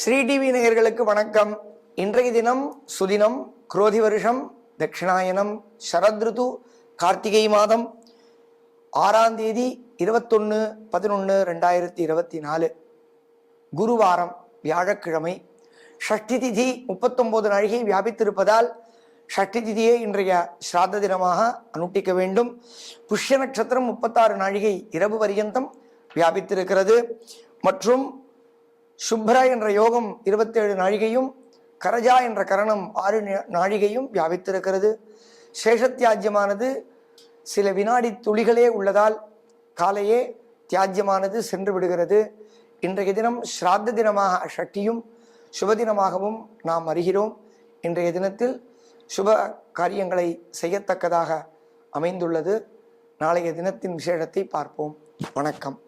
ஸ்ரீடிவி நேயர்களுக்கு வணக்கம். இன்றைய தினம் சுதினம் குரோதி வருஷம் தட்சிணாயனம் சரத்ருது கார்த்திகை மாதம் ஆறாம் தேதி இருபத்தொன்று பதினொன்று ரெண்டாயிரத்தி இருபத்தி நாலு. குருவாரம் வியாழக்கிழமை. ஷஷ்டி திதி முப்பத்தொம்போது நாழிகை வியாபித்திருப்பதால் ஷஷ்டி திதியை இன்றைய ஸ்ராத்த தினமாக அனுட்டிக்க வேண்டும். புஷ்ய நட்சத்திரம் முப்பத்தாறு நாழிகை இரவு பரியந்தம் வியாபித்திருக்கிறது. மற்றும் சுப்ர என்ற யோகம் இருபத்தேழு நாழிகையும் கரஜா என்ற கரணம் ஆறு நாழிகையும் வியாபித்திருக்கிறது. சேஷத்தியாஜ்யமானது சில வினாடி துளிகளே உள்ளதால் காலையே தியாஜ்யமானது சென்று விடுகிறது. இன்றைய தினம் ஸ்ராத்த தினமாக ஷட்டியும் சுப தினமாகவும் நாம் அறிகிறோம். இன்றைய தினத்தில் சுப காரியங்களை செய்யத்தக்கதாக அமைந்துள்ளது. நாளைய தினத்தின் விசேஷத்தை பார்ப்போம். வணக்கம்.